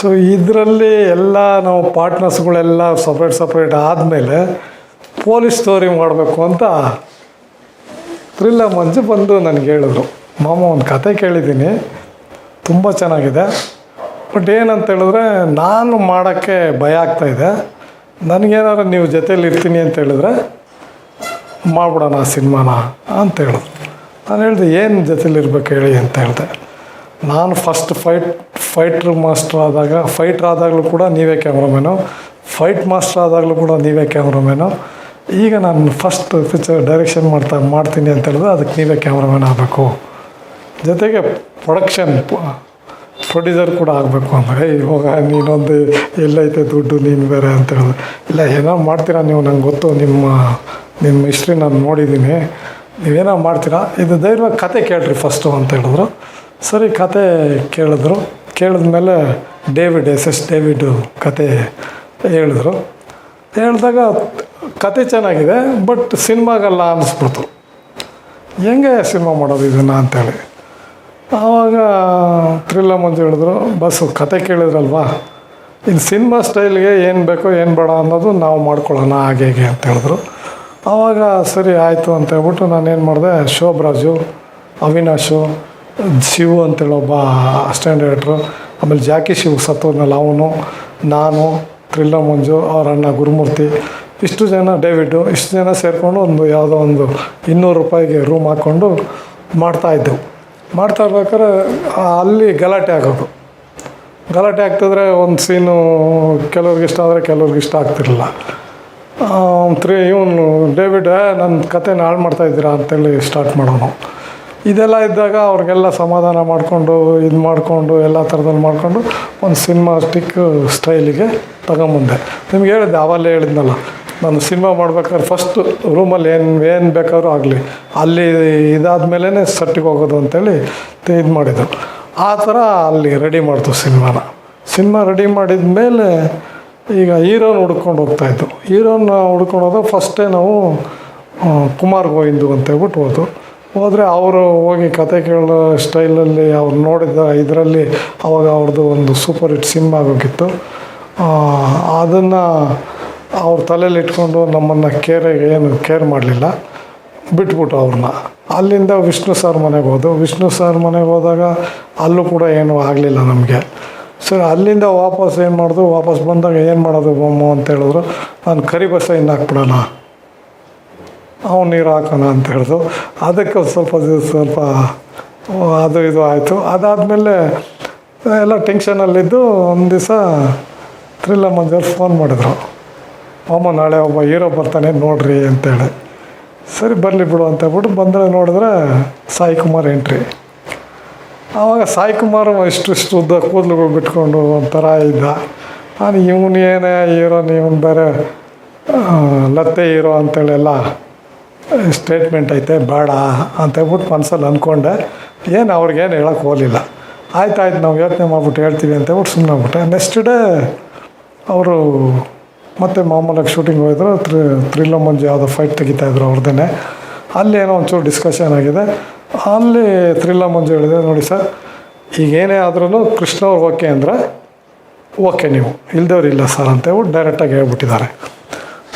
So ಇದರಲ್ಲಿ ಎಲ್ಲ ನಾವು ಪಾರ್ಟ್ನರ್ಸ್ಗಳೆಲ್ಲ ಸಪ್ರೇಟ್ ಸಪ್ರೇಟ್ ಆದಮೇಲೆ ಪೊಲೀಸ್ ಸ್ಟೋರಿ ಮಾಡಬೇಕು ಅಂತ ಥ್ರಿಲ್ಲ ಮಂಜು ಬಂದು ನನಗೆ ಹೇಳಿದ್ರು. ಮಾಮ, ಒಂದು ಕತೆ ಕೇಳಿದ್ದೀನಿ. ತುಂಬ ಚೆನ್ನಾಗಿದೆ. ಬಟ್ ಏನಂತ ಹೇಳಿದ್ರೆ, ನಾನು ಮಾಡೋಕ್ಕೆ ಭಯ ಆಗ್ತಾಯಿದೆ ನನಗೇನಾದ್ರು ನೀವು ಜೊತೇಲಿ ಇರ್ತೀನಿ ಅಂತ ಹೇಳಿದ್ರೆ, ಮಾಡ್ಬಿಡೋಣ ಸಿನಿಮಾನ ಅಂತ ಹೇಳಿದ್ರು. ನಾನು ಹೇಳಿದೆ, ಏನು ಜೊತೇಲಿ ಇರ್ಬೇಕು ಹೇಳಿ ಅಂತ ಹೇಳಿದೆ. ನಾನು ಫಸ್ಟ್ ಫೈಟ್ ಫೈಟ್ರ್ ಮಾಸ್ಟರ್ ಆದಾಗ ಫೈಟ್ರ್ ಆದಾಗಲೂ ಕೂಡ ನೀವೇ ಕ್ಯಾಮ್ರಾಮ್ಯಾನು ಫೈಟ್ ಮಾಸ್ಟರ್ ಆದಾಗಲೂ ಕೂಡ ನೀವೇ ಕ್ಯಾಮ್ರಾಮ್ಯಾನು ಈಗ ನಾನು ಫಸ್ಟ್ ಪಿಕ್ಚರ್ ಡೈರೆಕ್ಷನ್ ಮಾಡ್ತಾ, ಮಾಡ್ತೀನಿ ಅಂತ ಹೇಳಿದ್ರೆ ಅದಕ್ಕೆ ನೀವೇ ಕ್ಯಾಮ್ರಾಮ್ಯಾನ್ ಆಗಬೇಕು. ಜೊತೆಗೆ ಪ್ರೊಡಕ್ಷನ್ ಪ್ರೊಡ್ಯೂಸರ್ ಕೂಡ ಆಗಬೇಕು ಅಂದರೆ, ಇವಾಗ ನೀನೊಂದು ಎಲ್ಲೈತೆ ದುಡ್ಡು, ನೀನು ಬೇರೆ ಅಂತ ಹೇಳಿದ್ರೆ. ಇಲ್ಲ ಏನೋ ಮಾಡ್ತೀರಾ ನೀವು? ನಂಗೆ ಗೊತ್ತು, ನಿಮ್ಮ ನಿಮ್ಮ ಹಿಸ್ಟ್ರಿ ನಾನು ನೋಡಿದ್ದೀನಿ. ನೀವೇನೋ ಮಾಡ್ತೀರಾ? ಇದು ಧೈರ್ಯವಾಗಿ ಕತೆ ಕೇಳ್ರಿ ಫಸ್ಟು ಅಂತ ಹೇಳಿದ್ರು. ಸರಿ, ಕತೆ ಕೇಳಿದ್ರು. ಕೇಳಿದ್ಮೇಲೆ ಡೇವಿಡ್, ಎಸ್. ಎಸ್. ಡೇವಿಡು ಕತೆ ಹೇಳಿದ್ರು. ಹೇಳಿದಾಗ ಕತೆ ಚೆನ್ನಾಗಿದೆ, ಬಟ್ ಸಿನಿಮಾಗಲ್ಲ ಅನ್ನಿಸ್ಬಿಡ್ತು ಹೆಂಗೆ ಸಿನಿಮಾ ಮಾಡೋದು ಇದನ್ನು ಅಂತೇಳಿ. ಆವಾಗ ಥ್ರಿಲ್ಲ ಅಂತ ಹೇಳಿದ್ರು ಬಸ್ಸು ಕತೆ ಕೇಳಿದ್ರಲ್ವಾ? ಇನ್ನು ಸಿನಿಮಾ ಸ್ಟೈಲ್ಗೆ ಏನು ಬೇಕೋ ಏನು ಬೇಡ ಅನ್ನೋದು ನಾವು ಮಾಡ್ಕೊಳ್ಳೋಣ, ಹಾಗೆ, ಹೇಗೆ ಅಂತ ಹೇಳಿದ್ರು. ಆವಾಗ ಸರಿ, ಆಯಿತು ಅಂತ ಹೇಳ್ಬಿಟ್ಟು ನಾನೇನು ಮಾಡಿದೆ ಶೋಭರಾಜು ಅವಿನಾಶು ಶಿವು ಅಂತೇಳಿ ಒಬ್ಬ ಅಸ್ಟ್ಯಾಂಡ್ ಆಮೇಲೆ ಜಾಕಿ ಶಿವ್ ಸತ್ತೋದ್ಮೇಲೆ ಅವನು ನಾನು, ತ್ರಿಲ್ಲ ಮಂಜು, ಅವ್ರ ಅಣ್ಣ ಗುರುಮೂರ್ತಿ. ಇಷ್ಟು ಜನ ಡೇವಿಡ್ಡು ಇಷ್ಟು ಜನ ಸೇರಿಕೊಂಡು ಒಂದು ಯಾವುದೋ ಒಂದು ಇನ್ನೂರು ರೂಪಾಯಿಗೆ ರೂಮ್ ಹಾಕ್ಕೊಂಡು ಮಾಡ್ತಾಯಿದ್ದೆವು ಮಾಡ್ತಾ ಇರ್ಬೇಕಾದ್ರೆ ಅಲ್ಲಿ ಗಲಾಟೆ ಆಗೋದು. ಗಲಾಟೆ ಆಗ್ತಿದ್ರೆ ಒಂದು ಸೀನು ಕೆಲವ್ರಿಗೆ ಇಷ್ಟ ಆದರೆ ಕೆಲವ್ರಿಗೆ ಇಷ್ಟ ಆಗ್ತಿರಲಿಲ್ಲ. ತ್ರೀ, ಇವನು, ಡೇವಿಡ್ ನನ್ನ ಕತೆನ ಹಾಳು ಮಾಡ್ತಾಯಿದ್ದೀರಾ ಅಂತೇಳಿ ಸ್ಟಾರ್ಟ್ ಮಾಡೋನು. ಇದೆಲ್ಲ ಇದ್ದಾಗ ಅವ್ರಿಗೆಲ್ಲ ಸಮಾಧಾನ ಮಾಡಿಕೊಂಡು, ಇದು ಮಾಡಿಕೊಂಡು, ಎಲ್ಲ ಥರದಲ್ಲಿ ಮಾಡಿಕೊಂಡು ಒಂದು ಸಿನಿಮಾಟಿಕ್ ಸ್ಟೈಲಿಗೆ ತಗೊಂಬಂದೆ. ನಿಮ್ಗೆ ಹೇಳಿದ್ದೆ ಅವಲ್ಲೇ ಹೇಳಿದ್ನಲ್ಲ. ನಾನು ಸಿನಿಮಾ ಮಾಡ್ಬೇಕಾದ್ರೆ ಫಸ್ಟ್ ರೂಮಲ್ಲಿ ಏನು ಏನು ಬೇಕಾದ್ರೂ ಆಗಲಿ. ಅಲ್ಲಿ ಇದಾದ್ಮೇಲೆ ಸಟ್ಟಿಗೆ ಹೋಗೋದು ಅಂತೇಳಿ ಇದು ಮಾಡಿದರು ಆ ಥರ ಅಲ್ಲಿ ರೆಡಿ ಮಾಡ್ತು ಸಿನಿಮಾನ ಸಿನಿಮಾ ರೆಡಿ ಮಾಡಿದ ಮೇಲೆ ಈಗ ಹೀರೋನ್ ಹುಡ್ಕೊಂಡು ಹೋಗ್ತಾಯಿದ್ದು ಹೀರೋನ ಹುಡ್ಕೊಂಡು ಹೋದಾಗ ಫಸ್ಟೇ ನಾವು ಕುಮಾರ್ ಗೋವಿಂದು ಅಂತ ಹೇಳ್ಬಿಟ್ಟು ಹೋದು ಹೋದರೆ ಅವರು ಹೋಗಿ ಕತೆ ಕೇಳೋ ಸ್ಟೈಲಲ್ಲಿ ಅವ್ರು ನೋಡಿದ ಇದರಲ್ಲಿ ಅವಾಗ ಅವ್ರದ್ದು ಒಂದು ಸೂಪರ್ ಹಿಟ್ ಸಿನಿಮಾ ಆಗೋಗಿತ್ತು. ಅದನ್ನು ಅವ್ರ ತಲೆಯಲ್ಲಿ ಇಟ್ಕೊಂಡು ನಮ್ಮನ್ನು ಕೇರ್ ಏನು ಕೇರ್ ಮಾಡಲಿಲ್ಲ. ಬಿಟ್ಬಿಟ್ಟು ಅವ್ರನ್ನ ಅಲ್ಲಿಂದ ವಿಷ್ಣು ಸರ್ ಮನೆಗೆ ಹೋದು ವಿಷ್ಣು ಸರ್ ಮನೆಗೆ ಹೋದಾಗ ಅಲ್ಲೂ ಕೂಡ ಏನು ಆಗಲಿಲ್ಲ ನಮಗೆ. ಸರಿ ಅಲ್ಲಿಂದ ವಾಪಸ್ ಏನು ಮಾಡಿದ್ರು ವಾಪಸ್ ಬಂದಾಗ ಏನು ಮಾಡೋದು ಬೊಮ್ಮ ಅಂತ ಹೇಳಿದ್ರು. ನಾನು ಕರಿ ಬಸ್ಸ ಇನ್ನು ಹಾಕ್ಬಿಡೋಣ. ಅವ್ನು ನೀರು ಹಾಕೋಣ ಅಂತ ಹೇಳಿದ್ರು ಅದಕ್ಕೆ ಸ್ವಲ್ಪ ಸ್ವಲ್ಪ ಅದು ಇದು ಆಯಿತು. ಅದಾದಮೇಲೆ ಎಲ್ಲ ಟೆನ್ಷನಲ್ಲಿದ್ದು ಒಂದು ದಿವಸ ತ್ರಿಲ್ಲ ಮಂಜವ್ರು ಫೋನ್ ಮಾಡಿದ್ರು. ಅಮ್ಮ, ನಾಳೆ ಒಬ್ಬ ಹೀರೋ ಬರ್ತಾನೆ, ನೋಡ್ರಿ ಅಂತೇಳಿ ಸರಿ, ಬರಲಿ ಬಿಡು ಅಂತ ಹೇಳ್ಬಿಟ್ಟು ಬಂದರೆ ನೋಡಿದ್ರೆ ಸಾಯಿ ಕುಮಾರ್ ಎಂಟ್ರಿ ಆವಾಗ ಸಾಯಿ ಕುಮಾರ್ ಇಷ್ಟು ಇಷ್ಟು ಉದ್ದ ಕೂದಲುಗಳು ಬಿಟ್ಕೊಂಡು ಒಂಥರ ಇದ್ದ. ನಾನು ಇವನೇನೇ ಹೀರೋ ಇವನು ಬೇರೆ ಲತ್ತೆ ಹೀರೋ ಅಂತೇಳೆಲ್ಲ ಸ್ಟೇಟ್ಮೆಂಟ್ ಐತೆ, ಬೇಡ ಅಂತ ಹೇಳ್ಬಿಟ್ಟು ಮನ್ಸಲ್ಲಿ ಅಂದ್ಕೊಂಡೆ. ಏನು ಅವ್ರಿಗೇನು ಹೇಳೋಕ್ಕೆ ಹೋಗಲಿಲ್ಲ. ಆಯ್ತು ಆಯ್ತು ನಾವು ಯೋಚನೆ ಮಾಡ್ಬಿಟ್ಟು ಹೇಳ್ತೀವಿ ಅಂತ ಹೇಳ್ಬಿಟ್ಟು ಸುಮ್ಮನೆ ಆಗ್ಬಿಟ್ಟೆ ನೆಕ್ಸ್ಟ್ ಡೇ ಅವರು ಮತ್ತೆ ಮಾಮೂಲಾಗಿ ಶೂಟಿಂಗ್ ಹೋಗಿದ್ರು. ತ್ರಿ ತ್ರಿಲ್ಲ ಮಂಜು ಯಾವುದೋ ಫೈಟ್ ತೆಗಿತಾಯಿದ್ರು ಅವ್ರದ್ದೇ ಅಲ್ಲಿ ಏನೋ ಒಂಚೂರು ಡಿಸ್ಕಷನ್ ಆಗಿದೆ. ಅಲ್ಲಿ ತ್ರಿಲ್ಲ ಮಂಜು ಹೇಳಿದೆ ನೋಡಿ ಸರ್, ಈಗ ಏನೇ ಆದ್ರೂ ಕೃಷ್ಣ ಅವ್ರು ಓಕೆ ಅಂದರೆ ಓಕೆ ನೀವು. ಇಲ್ದವ್ರು ಇಲ್ಲ ಸರ್ ಅಂತ ಹೇಳ್ಬಿಟ್ಟು ಡೈರೆಕ್ಟಾಗಿ ಹೇಳ್ಬಿಟ್ಟಿದ್ದಾರೆ.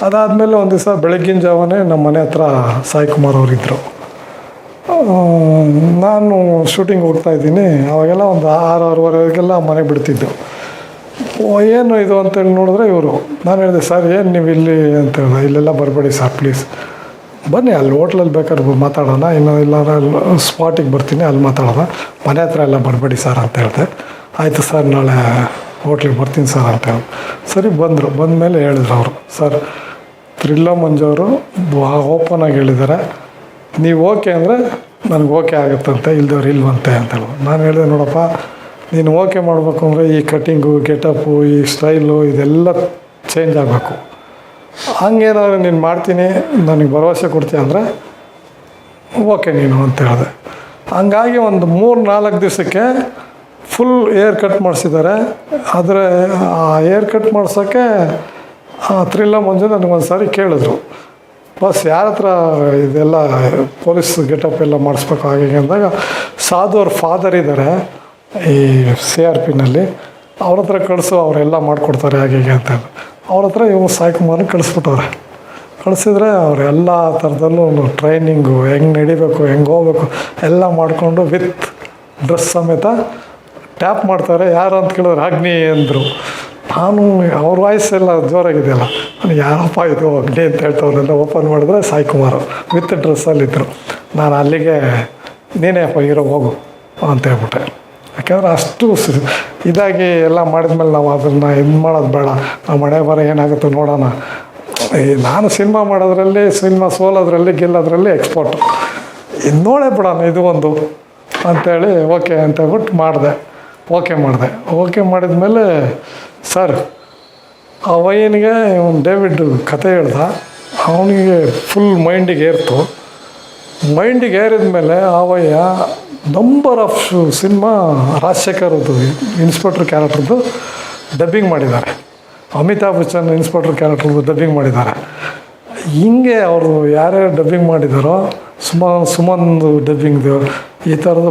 ಅದಾದಮೇಲೆ ಒಂದು ದಿವಸ ಬೆಳಗ್ಗಿನ ಜಾವನೇ ನಮ್ಮ ಮನೆ ಹತ್ರ ಸಾಯಿ ಕುಮಾರ್ ಅವರಿದ್ದರು ನಾನು ಶೂಟಿಂಗ್ ಹೋಗ್ತಾ ಇದ್ದೀನಿ. ಅವಾಗೆಲ್ಲ ಒಂದು ಆರು, ಆರೂವರೆಗೆಲ್ಲ ಮನೆ ಬಿಡ್ತಿದ್ದು ಏನು ಇದು ಅಂತೇಳಿ ನೋಡಿದ್ರೆ ಇವರು, ನಾನು ಹೇಳಿದೆ, ಸರ್, ಏನು ನೀವು ಇಲ್ಲಿ ಅಂತ ಹೇಳಿದೆ ಇಲ್ಲೆಲ್ಲ ಬರಬೇಡಿ ಸರ್ ಪ್ಲೀಸ್ ಬನ್ನಿ, ಅಲ್ಲಿ ಹೋಟ್ಲಲ್ಲಿ ಬೇಕಾದ್ರೆ ಮಾತಾಡೋಣ, ಇನ್ನು ಇಲ್ಲಾಂದ್ರೆ ಅಲ್ಲಿ ಸ್ಪಾಟಿಗೆ ಬರ್ತೀನಿ, ಅಲ್ಲಿ ಮಾತಾಡೋಣ. ಮನೆ ಹತ್ರ ಎಲ್ಲ ಬರಬೇಡಿ ಸರ್ ಅಂತ ಹೇಳಿದೆ. ಆಯಿತು ಸರ್, ನಾಳೆ ಹೋಟ್ಲಿಗೆ ಬರ್ತೀನಿ ಸರ್ ಅಂತ ಹೇಳಿ. ಸರಿ, ಬಂದರು. ಬಂದಮೇಲೆ ಹೇಳಿದ್ರು ಅವರು, ಸರ್ ತ್ರಿಲ್ಲ ಮಂಜು ಅವರು ಓಪನ್ ಆಗಿ ಹೇಳಿದ್ದಾರೆ. ನೀವು ಓಕೆ ಅಂದರೆ ನನಗೆ ಓಕೆ ಆಗುತ್ತಂತೆ ಇಲ್ದವ್ರು ಇಲ್ವಂತೆ ಅಂತ ಹೇಳಿದ್ರು ನಾನು ಹೇಳಿದೆ ನೋಡಪ್ಪ, ನೀನು ಓಕೆ ಮಾಡಬೇಕು ಅಂದರೆ ಈ ಕಟ್ಟಿಂಗು ಗೆಟಪ್ಪು ಈ ಸ್ಟೈಲು ಇದೆಲ್ಲ ಚೇಂಜ್ ಆಗಬೇಕು. ಹಂಗೇನಾದ್ರು ನೀನು ಮಾಡ್ತೀನಿ, ನನಗೆ ಭರವಸೆ ಕೊಡ್ತೀಯ ಅಂದರೆ ಓಕೆ ನೀನು ಅಂತ ಹೇಳಿದೆ. ಹಂಗಾಗಿ ಒಂದು ಮೂರು ನಾಲ್ಕು ದಿವಸಕ್ಕೆ ಫುಲ್ ಏರ್ ಕಟ್ ಮಾಡಿಸಿದ್ದಾರೆ. ಆದರೆ ಆ ಏರ್ ಕಟ್ ಮಾಡ್ಸೋಕ್ಕೆ ತ್ರಿಲ್ಲ ಮಂಜು ನನಗೊಂದು ಸಾರಿ ಕೇಳಿದ್ರು. ಬಸ್, ಯಾರ ಹತ್ರ ಇದೆಲ್ಲ ಪೊಲೀಸ್ ಗೆಟಪ್ ಎಲ್ಲ ಮಾಡಿಸ್ಬೇಕು ಹಾಗೆ ಅಂದಾಗ, ಸಾಧು ಅವ್ರ ಫಾದರ್ ಇದ್ದಾರೆ ಈ ಸಿ ಆರ್ ಪಿನಲ್ಲಿ ಅವ್ರ ಹತ್ರ ಕಳಿಸು ಅವರೆಲ್ಲ ಮಾಡಿಕೊಡ್ತಾರೆ ಹಾಗೆ ಅಂತ ಅವ್ರ ಹತ್ರ ಇವ್ರು ಸಾಯಿ ಕುಮಾರ್ನ ಕಳಿಸ್ಬಿಟ್ಟವ್ರೆ. ಕಳಿಸಿದ್ರೆ ಅವರೆಲ್ಲ ಥರದಲ್ಲೂ ಟ್ರೈನಿಂಗು, ಹೆಂಗೆ ನಡಿಬೇಕು, ಹೆಂಗೆ ಹೋಗ್ಬೇಕು, ಎಲ್ಲ ಮಾಡಿಕೊಂಡು ವಿತ್ ಡ್ರೆಸ್ ಸಮೇತ ಟ್ಯಾಪ್ ಮಾಡ್ತಾರೆ. ಯಾರು ಅಂತ ಕೇಳಿದ್ರೆ, ಅಗ್ನಿ ಅಂದರು. ನಾನು ಅವ್ರ ವಾಯ್ಸ್ ಎಲ್ಲ ಜೋರಾಗಿದೆಯಲ್ಲ. ನಾನು ಯಾರಪ್ಪ ಇದು ಅಗ್ನಿ ಅಂತ ಹೇಳ್ತವ್ರನ್ನೆಲ್ಲ ಓಪನ್ ಮಾಡಿದ್ರೆ ಸಾಯಿ ಕುಮಾರ್ ವಿತ್ ಡ್ರೆಸ್ಸಲ್ಲಿದ್ದರು ನಾನು ಅಲ್ಲಿಗೆ, ನೀನೇ ಅಪ್ಪ ಇರೋ ಹೋಗು ಅಂತ ಹೇಳ್ಬಿಟ್ಟೆ. ಯಾಕೆಂದ್ರೆ ಅಷ್ಟು ಇದಾಗಿ ಎಲ್ಲ ಮಾಡಿದ್ಮೇಲೆ ನಾವು ಅದನ್ನು ಇದು ಮಾಡೋದು ಬೇಡ. ನಾವು ಮಳೆ ಬರ ಏನಾಗುತ್ತೋ ನೋಡೋಣ. ನಾನು ಸಿನಿಮಾ ಮಾಡೋದ್ರಲ್ಲಿ, ಸಿನಿಮಾ ಸೋಲೋದ್ರಲ್ಲಿ, ಗೆಲ್ಲೋದ್ರಲ್ಲಿ ಎಕ್ಸ್ಪೋರ್ಟ್ ಇದು ನೋಡೇ ಬಿಡೋಣ, ಇದು ಒಂದು. ಅಂತೇಳಿ, ಓಕೆ ಅಂತ ಹೇಳ್ಬಿಟ್ಟು ಮಾಡಿದೆ. ಓಕೆ ಮಾಡಿದೆ. ಓಕೆ ಮಾಡಿದ್ಮೇಲೆ ಸರ್ ಆ ವೈನಿಗೆ ಒಂದು ಡೇವಿಡ್ ಕತೆ ಹೇಳ್ದ, ಅವನಿಗೆ ಫುಲ್ ಮೈಂಡಿಗೆ ಏರ್ತು. ಮೈಂಡಿಗೆ ಏರಿದ ಮೇಲೆ ಆವಯ್ಯ ನಂಬರ್ ಆಫ್ ಸಿನಿಮಾ ರಾಜಶೇಖರದ್ದು ಇನ್ಸ್ಪೆಕ್ಟ್ರ್ ಕ್ಯಾರೆಕ್ಟ್ರದ್ದು ಡಬ್ಬಿಂಗ್ ಮಾಡಿದ್ದಾರೆ. ಅಮಿತಾಬ್ ಬಚ್ಚನ್ ಇನ್ಸ್ಪೆಕ್ಟ್ರ್ ಕ್ಯಾರೆಕ್ಟ್ರದ್ದು ಡಬ್ಬಿಂಗ್ ಮಾಡಿದ್ದಾರೆ. ಹಿಂಗೆ ಅವರು ಯಾರ್ಯಾರು ಡಬ್ಬಿಂಗ್ ಮಾಡಿದಾರೋ ಸುಮ ಸುಮಂದು ಡಬ್ಬಿಂಗ್ದು ಈ ಥರದ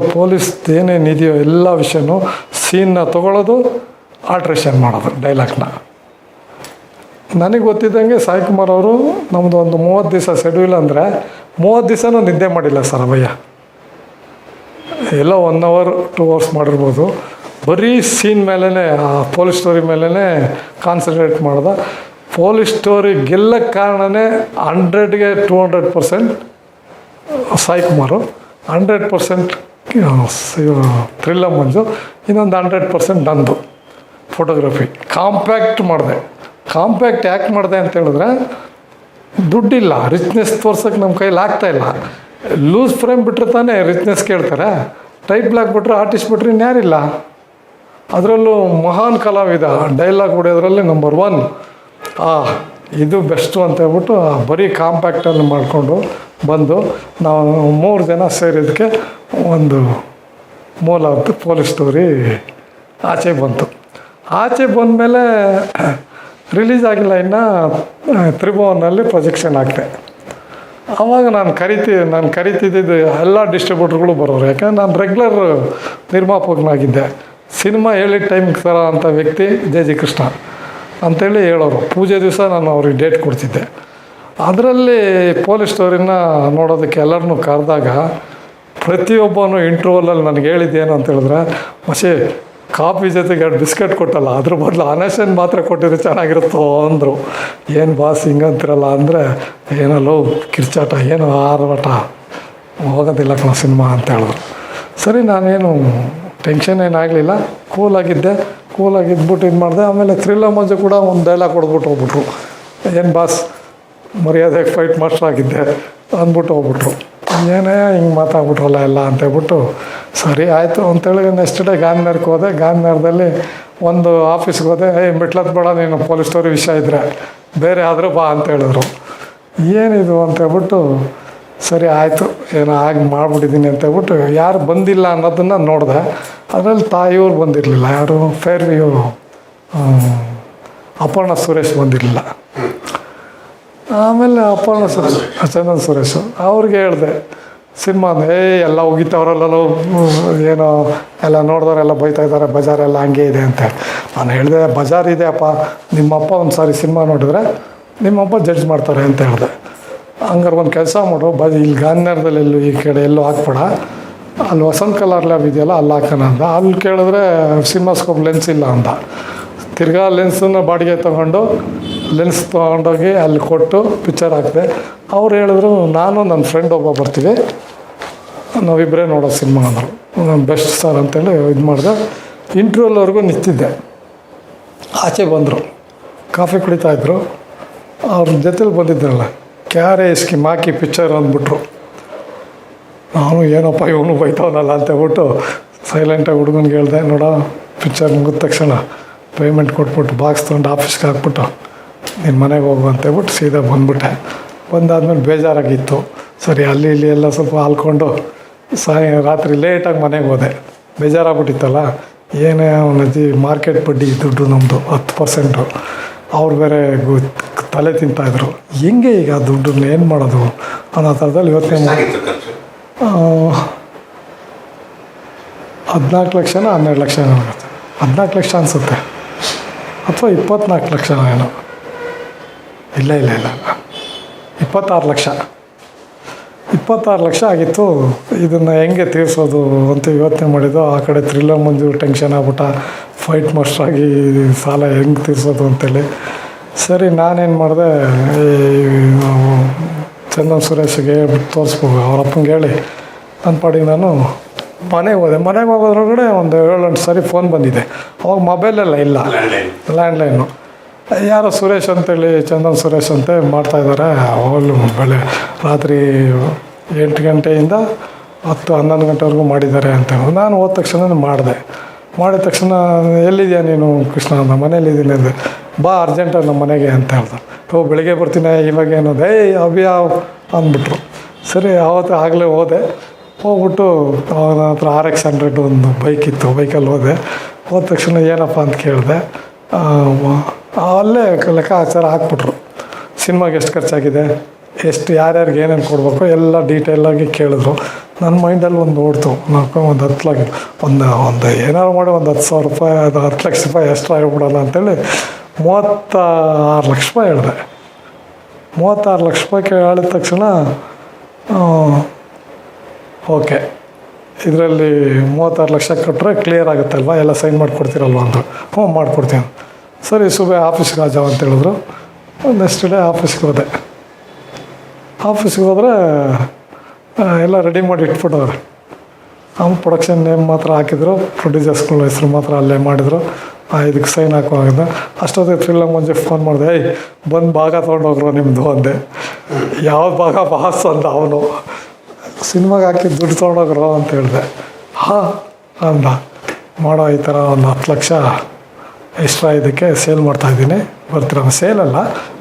ಏನೇನು ಇದೆಯೋ ಎಲ್ಲ ವಿಷಯನೂ ಸೀನ್ನ ತೊಗೊಳ್ಳೋದು ಆಲ್ಟ್ರೇಷನ್ ಮಾಡೋದು ಡೈಲಾಗ್ನ ನನಗೆ ಗೊತ್ತಿದ್ದಂಗೆ ಸಾಯಿಕುಮಾರ್ ಅವರು ನಮ್ಮದು ಒಂದು ಮೂವತ್ತು ದಿವಸ ಶೆಡ್ಯೂಲ್ ಅಂದರೆ ಮೂವತ್ತು ದಿವಸನೂ ನಿದ್ದೆ ಮಾಡಿಲ್ಲ ಸರ್ ಅವಯ್ಯ. ಎಲ್ಲ ಒನ್ ಅವರ್ ಟೂ ಅವರ್ಸ್ ಮಾಡಿರ್ಬೋದು. ಬರೀ ಸೀನ್ ಮೇಲೇ ಆ ಪೊಲೀಸ್ ಸ್ಟೋರಿ ಮೇಲೇ ಕಾನ್ಸಂಟ್ರೇಟ್ ಮಾಡ್ದೆ. ಪೊಲೀಸ್ ಸ್ಟೋರಿ ಗೆಲ್ಲಕ್ಕೆ ಕಾರಣನೇ ಹಂಡ್ರೆಡ್ಗೆ two hundred percent Sai Kumar hundred percent thriller Manju, ಇನ್ನೊಂದು ಹಂಡ್ರೆಡ್ ಪರ್ಸೆಂಟ್ ನಂದು. ಫೋಟೋಗ್ರಫಿ ಕಾಂಪ್ಯಾಕ್ಟ್ ಮಾಡಿದೆ. ಕಾಂಪ್ಯಾಕ್ಟ್ ಯಾಕೆ ಮಾಡಿದೆ ಅಂತ ಹೇಳಿದ್ರೆ, ದುಡ್ಡಿಲ್ಲ ರಿಚ್ನೆಸ್ ತೋರ್ಸೋಕ್ಕೆ ನಮ್ಮ ಕೈಲಿ ಇಲ್ಲ. ಲೂಸ್ ಫ್ರೇಮ್ ಬಿಟ್ಟರೆ ತಾನೇ ರಿಚ್ನೆಸ್ ಕೇಳ್ತಾರೆ. ಟೈಪ್ ಬ್ಲಾಕ್ ಬಿಟ್ಟರೆ ಆರ್ಟಿಸ್ಟ್ ಬಿಟ್ಟರೆ ಇನ್ಯಾರಿಲ್ಲ ಅದರಲ್ಲೂ ಮಹಾನ್ ಕಲಾವಿದ ಡೈಲಾಗ್ ಹೊಡೆಯೋದ್ರಲ್ಲಿ ನಂಬರ್ ಒನ್ ಆ, ಇದು ಬೆಸ್ಟು ಅಂತ ಹೇಳ್ಬಿಟ್ಟು ಬರೀ ಕಾಂಪ್ಯಾಕ್ಟಲ್ಲಿ ಮಾಡಿಕೊಂಡು ಬಂದು ನಾವು ಮೂರು ಜನ ಸೇರಿದ್ದಕ್ಕೆ ಒಂದು ಮೂಲ ಪೊಲೀಸ್ ಸ್ಟೋರಿ ಆಚೆ ಬಂತು. ಆಚೆ ಬಂದಮೇಲೆ ರಿಲೀಸ್ ಆಗಿಲ್ಲ ಇನ್ನು ತ್ರಿಭುವನಲ್ಲಿ ಪ್ರೊಜೆಕ್ಷನ್ ಆಗ್ತೆ ಆವಾಗ ನಾನು ಕರಿತಿ, ನಾನು ಕರಿತಿದ್ದಿದ್ದು ಎಲ್ಲ ಡಿಸ್ಟ್ರಿಬ್ಯೂಟ್ರುಗಳು ಬರೋರು. ಯಾಕಂದ್ರೆ ನಾನು ರೆಗ್ಯುಲರ್ ನಿರ್ಮಾಪಕನಾಗಿದ್ದೆ. ಸಿನಿಮಾ ಹೇಳಿದ ಟೈಮ್ಗೆ ಸರ ಅಂತ ವ್ಯಕ್ತಿ ಜೆ ಜಿ ಕೃಷ್ಣ ಅಂತೇಳಿ ಹೇಳೋರು. ಪೂಜೆ ದಿವಸ ನಾನು ಅವ್ರಿಗೆ ಡೇಟ್ ಕೊಡ್ತಿದ್ದೆ. ಅದರಲ್ಲಿ ಪೊಲೀಸ್ ಸ್ಟೋರಿನ ನೋಡೋದಕ್ಕೆ ಎಲ್ಲರನ್ನೂ ಕರೆದಾಗ ಪ್ರತಿಯೊಬ್ಬನು ಇಂಟ್ರೋಲಲ್ಲಿ ನನಗೆ ಹೇಳಿದ್ದೇನು ಅಂತ ಹೇಳಿದ್ರೆ, ಮಸಿ ಕಾಫಿ ಜೊತೆಗೆ ಎರಡು ಬಿಸ್ಕೆಟ್ ಕೊಟ್ಟಲ್ಲ, ಅದ್ರ ಬದಲು ಅನಶನ್ ಮಾತ್ರ ಕೊಟ್ಟಿದ್ರೆ ಚೆನ್ನಾಗಿರುತ್ತೋ ಅಂದರು. ಏನು ಬಾಸ್ ಹಿಂಗಂತಿರಲ್ಲ ಅಂದರೆ, ಏನಲ್ಲೋ ಕಿರ್ಚಾಟ, ಏನು ಆರಾಟ ಹೋಗೋದಿಲ್ಲ ಕಣ ಸಿನಿಮಾ ಅಂತ ಹೇಳಿದ್ರು. ಸರಿ, ನಾನೇನು ಟೆನ್ಷನ್ ಏನಾಗಲಿಲ್ಲ ಕೂಲಾಗಿದ್ದೆ ಕೂಲಾಗಿದ್ಬಿಟ್ಟು ಇದು ಮಾಡಿದೆ. ಆಮೇಲೆ ಥ್ರಿಲ್ಲರ್ ಮಂಜು ಕೂಡ ಒಂದು ಡೈಲಾಗ್ ಹೊಡೆದ್ಬಿಟ್ಟು ಹೋಗ್ಬಿಟ್ರು. ಏನು ಬಾಸ್, ಮರ್ಯಾದೆಗೆ ಫೈಟ್ ಮಾಸ್ಟರ್ ಆಗಿದ್ದೆ ಅಂದ್ಬಿಟ್ಟು ಹೋಗ್ಬಿಟ್ರು. ಏನೇ ಹಿಂಗೆ ಮಾತಾಡ್ಬಿಟ್ರಲ್ಲ ಎಲ್ಲ ಅಂತೇಳ್ಬಿಟ್ಟು ಸರಿ ಆಯಿತು. ಅಂತೇಳಿ ನೆಕ್ಸ್ಟ್ ಡೇ ಗಾಂಧಿನಗರಕ್ಕೆ ಹೋದೆ. ಗಾಂಧಿನಗರದಲ್ಲಿ ಒಂದು ಆಫೀಸ್ಗೆ ಹೋದೆ. ಏ, ಮೆಟ್ಲತ್ ಬೇಡ, ನೀನು ಪೊಲೀಸ್ ಸ್ಟೋರಿ ವಿಷಯ ಇದ್ದರೆ ಬೇರೆ ಆದರೂ ಬಾ, ಅಂತ ಹೇಳಿದ್ರು. ಏನಿದು ಅಂತೇಳ್ಬಿಟ್ಟು ಸರಿ ಆಯಿತು, ಏನೋ ಆಗಿ ಮಾಡಿಬಿಟ್ಟಿದ್ದೀನಿ ಅಂತೇಳ್ಬಿಟ್ಟು ಯಾರು ಬಂದಿಲ್ಲ ಅನ್ನೋದನ್ನು ನೋಡಿದೆ. ಅದರಲ್ಲಿ ತಾಯಿಯವ್ರು ಬಂದಿರಲಿಲ್ಲ. ಯಾರು ಫೇರ್ ಇವರು ಅಪರ್ಣ ಸುರೇಶ್ ಬಂದಿರಲಿಲ್ಲ. ಆಮೇಲೆ ಅಪರ್ಣ ಸುರೇಶ್ ಚಂದನ್ ಸುರೇಶ್ ಅವ್ರಿಗೆ ಹೇಳಿದೆ, ಸಿನಿಮಾ ಏ, ಎಲ್ಲ ಹೋಗಿತ್ತವರಲ್ಲೆಲ್ಲ ಏನೋ, ಎಲ್ಲ ನೋಡಿದವರೆಲ್ಲ ಬೈತಾ ಇದ್ದಾರೆ, ಬಜಾರೆಲ್ಲ ಹಂಗೆ ಇದೆ ಅಂತ ನಾನು ಹೇಳಿದೆ, ಬಜಾರ್ ಇದೆ ಅಪ್ಪ ನಿಮ್ಮಪ್ಪ ಒಂದು ಸಾರಿ ಸಿನಿಮಾ ನೋಡಿದ್ರೆ ನಿಮ್ಮಪ್ಪ ಜಡ್ಜ್ ಮಾಡ್ತಾರೆ ಅಂತ ಹೇಳಿದೆ. ಹಂಗಾರೆ ಒಂದು ಕೆಲಸ ಮಾಡು, ಬ, ಇಲ್ಲಿ ಗಾಂಧಿನಗರದಲ್ಲಿ ಎಲ್ಲೂ ಈ ಕಡೆ ಎಲ್ಲೂ ಹಾಕ್ಬೇಡ. ಅಲ್ಲಿ ವಸಂತ ಕಲರ್ ಲ್ಯಾಬ್ ಇದೆಯಲ್ಲ, ಅಲ್ಲಿ ಹಾಕೋಣ ಅಂತ. ಅಲ್ಲಿ ಕೇಳಿದ್ರೆ ಸಿನಿಮಾಸ್ಕೋಪ್ ಲೆನ್ಸ್ ಇಲ್ಲ ಅಂತ. ತಿರ್ಗಾ ಲೆನ್ಸನ್ನು ಬಾಡಿಗೆ ತೊಗೊಂಡು ಲೆನ್ಸ್ ತೊಗೊಂಡೋಗಿ ಅಲ್ಲಿ ಕೊಟ್ಟು ಪಿಕ್ಚರ್ ಹಾಕಿದೆ. ಅವ್ರು ಹೇಳಿದ್ರು, ನಾನು ನನ್ನ ಫ್ರೆಂಡ್ ಒಬ್ಬ ಬರ್ತೀವಿ ನಾವಿಬ್ಬರೇ ನೋಡೋ ಸಿನಿಮಾ ಅಂದರು. ನಾನು ಬೆಸ್ಟ್ ಸರ್ ಅಂತೇಳಿ ಇದು ಮಾಡಿದೆ. ಇಂಟ್ರ್ಯೂವಲ್ವರೆಗೂ ನಿಂತಿದ್ದೆ. ಆಚೆ ಬಂದರು. ಕಾಫಿ ಕುಡಿತಾಯಿದ್ರು ಅವ್ರ ಜೊತೆಲಿ ಬಂದಿದ್ರಲ್ಲ, ಕ್ಯಾರೆ ಇಸ್ಕಿ ಮಾಕಿ ಪಿಕ್ಚರ್ ಅಂದ್ಬಿಟ್ರು. ನಾನು ಏನಪ್ಪ, ಇವನು ಬೈತವನಲ್ಲ ಅಂತ ಹೇಳ್ಬಿಟ್ಟು ಸೈಲೆಂಟಾಗಿ ಹುಡುಗನಿಗೆ ಹೇಳಿದೆ, ನೋಡ ಪಿಕ್ಚರ್ ಮುಗಿದ ತಕ್ಷಣ ಪೇಮೆಂಟ್ ಕೊಟ್ಬಿಟ್ಟು ಬಾಕ್ಸ್ ತೊಗೊಂಡು ಆಫೀಸ್ಗೆ ಹಾಕ್ಬಿಟ್ಟು ನಿನ್ನ ಮನೆಗೆ ಹೋಗು ಅಂತ ಹೇಳ್ಬಿಟ್ಟು ಸೀದಾ ಬಂದ್ಬಿಟ್ಟೆ. ಬಂದಾದ್ಮೇಲೆ ಬೇಜಾರಾಗಿತ್ತು. ಸರಿ ಅಲ್ಲಿ ಇಲ್ಲಿ ಎಲ್ಲ ಸ್ವಲ್ಪ ಹಾಲ್ಕೊಂಡು ಸಾಯ ರಾತ್ರಿ ಲೇಟಾಗಿ ಮನೆಗೆ ಹೋದೆ. ಬೇಜಾರಾಗ್ಬಿಟ್ಟಿತ್ತಲ್ಲ? ಏನೇ ಅವನಜ್ಜಿ ಮಾರ್ಕೆಟ್ ಬಡ್ಡಿ ದುಡ್ಡು ನಮ್ಮದು ಹತ್ತು ಪರ್ಸೆಂಟು ಅವ್ರು ಬೇರೆ ಗು ತಲೆ ತಿಂತಾಯಿದ್ರು ಹೆಂಗೆ ಈಗ ದುಡ್ಡನ್ನ ಏನು ಮಾಡೋದು ಅನ್ನೋ ಥರದಲ್ಲಿ ಯೋಚನೆ ಮಾಡಿ. ಹದಿನಾಲ್ಕು ಲಕ್ಷನ ಹನ್ನೆರಡು ಲಕ್ಷ ಹದಿನಾಲ್ಕು ಲಕ್ಷ ಅನಿಸುತ್ತೆ. ಅಥವಾ ಇಪ್ಪತ್ನಾಲ್ಕು ಲಕ್ಷ ಏನೋ. ಇಲ್ಲ ಇಲ್ಲ ಇಲ್ಲ. ಇಪ್ಪತ್ತಾರು ಲಕ್ಷ. ಇಪ್ಪತ್ತಾರು ಲಕ್ಷ ಆಗಿತ್ತು. ಇದನ್ನು ಹೆಂಗೆ ತೀರಿಸೋದು ಅಂತ ಯೋಚನೆ ಮಾಡಿದ್ದು ಆ ಕಡೆ ಥ್ರಿಲ್ಲರ್ ಮಂಜು ಟೆನ್ಷನ್ ಆಗ್ಬಿಟ್ಟ ಫೈಟ್ ಮಾಸ್ಟ್ರಾಗಿ ಸಾಲ ಹೆಂಗೆ ತೀರಿಸೋದು ಅಂತೇಳಿ. ಸರಿ ನಾನೇನು ಮಾಡಿದೆ ಚಂದನ್ ಸುರೇಶ್ಗೆ ತೋರಿಸ್ಬೋದು ಅವ್ರ ಅಪ್ಪಂಗೆ ಹೇಳಿ. ನನ್ನ ಪಾಡಿಗೆ ನಾನು ಮನೆಗೆ ಹೋದೆ. ಮನೆಗೆ ಹೋಗೋದ್ರೊಳಗಡೆ ಒಂದು ಏಳೆಂಟು ಸರಿ ಫೋನ್ ಬಂದಿದೆ. ಅವಾಗ ಮೊಬೈಲೆಲ್ಲ ಇಲ್ಲ. ಲ್ಯಾಂಡ್ಲೈನು ಯಾರೋ ಸುರೇಶ್ ಅಂತೇಳಿ, ಚಂದನ್ ಸುರೇಶ್ ಅಂತ ಮಾಡ್ತಾಯಿದ್ದಾರೆ ಅವಳು ಬೆಳೆ ರಾತ್ರಿ ಎಂಟು ಗಂಟೆಯಿಂದ ಹತ್ತು ಹನ್ನೊಂದು ಗಂಟೆವರೆಗೂ ಮಾಡಿದ್ದಾರೆ ಅಂತ ನಾನು ಹೋದ ತಕ್ಷಣ ಮಾಡಿದೆ. ಮಾಡಿದ ತಕ್ಷಣ ಎಲ್ಲಿದೆಯಾ ನೀನು ಕೃಷ್ಣ? ಅಂದ ಮನೇಲಿದ್ದೀನಿ ಅಂದೆ. ಬಾ ಅರ್ಜೆಂಟಾಗಿ ನಮ್ಮ ಮನೆಗೆ ಅಂತ ಹೇಳ್ದೆ. ಓ ಬೆಳಿಗ್ಗೆ ಬರ್ತೀನಿ, ಇವಾಗ ಏನೋದು? ಏಯ್ ಅಭಿಯಾವ್ ಅಂದ್ಬಿಟ್ರು. ಸರಿ, ಆವತ್ತು ಆಗಲೇ ಹೋದೆ. ಹೋಗ್ಬಿಟ್ಟು ಅವನ ಹತ್ರ ಆರ್ ಎಕ್ಸ್ ಹಂಡ್ರೆಡ್ ಒಂದು ಬೈಕ್ ಇತ್ತು. ಬೈಕಲ್ಲಿ ಹೋದೆ. ಹೋದ ತಕ್ಷಣ ಏನಪ್ಪ ಅಂತ ಕೇಳಿದೆ ಅಲ್ಲೇ ಲೆಕ್ಕಾಚಾರ ಹಾಕ್ಬಿಟ್ರು. ಸಿನಿಮಾಗೆ ಎಷ್ಟು ಖರ್ಚಾಗಿದೆ, ಎಷ್ಟು ಯಾರ್ಯಾರಿಗೆ ಏನೇನು ಕೊಡಬೇಕು ಎಲ್ಲ ಡೀಟೇಲಾಗಿ ಕೇಳಿದ್ರು. ನನ್ನ ಮೈಂಡಲ್ಲಿ ಒಂದು ಓಡ್ತು. ನಾಲ್ಕು, ಒಂದು ಹತ್ತು ಲಕ್ಷ, ಒಂದು ಒಂದು ಏನಾರು ಮಾಡಿ ಒಂದು ಹತ್ತು ಸಾವಿರ ರೂಪಾಯಿ, ಅದು ಹತ್ತು ಲಕ್ಷ ರೂಪಾಯಿ ಎಕ್ಸ್ಟ್ರಾ ಆಗಿಬಿಡಲ್ಲ ಅಂತೇಳಿ ಮೂವತ್ತ ಆರು ಲಕ್ಷ ರೂಪಾಯಿ ಹೇಳಿದೆ. ಮೂವತ್ತಾರು ಲಕ್ಷ ರೂಪಾಯಿ ಕೇಳಿದ ತಕ್ಷಣ ಓಕೆ, ಇದರಲ್ಲಿ ಮೂವತ್ತಾರು ಲಕ್ಷ ಕೊಟ್ಟರೆ ಕ್ಲಿಯರ್ ಆಗುತ್ತಲ್ವ? ಎಲ್ಲ ಸೈನ್ ಮಾಡಿಕೊಡ್ತೀರಲ್ವ ಅಂದರು ಹ್ಞೂ ಮಾಡಿಕೊಡ್ತೀನಿ. ಸರಿ ಸುಬೆ ಆಫೀಸ್ಗೆ ಆಜಾವ್ ಅಂತ ಹೇಳಿದ್ರು. ನೆಕ್ಸ್ಟ್ ಡೇ ಆಫೀಸ್ಗೆ ಹೋದೆ. ಆಫೀಸ್ಗೆ ಹೋದರೆ ಎಲ್ಲ ರೆಡಿ ಮಾಡಿ ಇಟ್ಬಿಟ್ಟವ್ರೆ. ಅವ್ನು ಪ್ರೊಡಕ್ಷನ್ ನೇಮ್ ಮಾತ್ರ ಹಾಕಿದ್ರು ಪ್ರೊಡ್ಯೂಸರ್ಸ್ಗಳ ಹೆಸರು ಮಾತ್ರ ಅಲ್ಲೇ ಮಾಡಿದರು. ಇದಕ್ಕೆ ಸೈನ್ ಹಾಕುವಾಗ ಅಷ್ಟೊತ್ತಿಗೆ ಥ್ರಿಲ್ಲ ಮುಂಚೆ ಫೋನ್ ಮಾಡಿದೆ, ಏಯ್, ಬಂದು ಭಾಗ ತೊಗೊಂಡೋಗ್ರು ನಿಮ್ಮದು ಅಂದೆ. ಯಾವ ಭಾಗ, ಬಾಸ್, ಅಂದ ಅವನು. ಸಿನಿಮಾಗೆ ಹಾಕಿ ದುಡ್ಡು ತೊಗೊಂಡೋಗ್ರು, ಅಂತ ಹೇಳಿದೆ. ಹಾಂ, ಅಂದ. ಮಾಡೋ ಈ ಥರ ಒಂದು ಹತ್ತು ಲಕ್ಷ ಎಕ್ಸ್ಟ್ರಾ ಇದಕ್ಕೆ ಸೇಲ್ ಮಾಡ್ತಾ ಮಾಡ್ತಾಯಿದ್ದೀನಿ ಬರ್ತೀರ ಸೇಲಲ್ಲ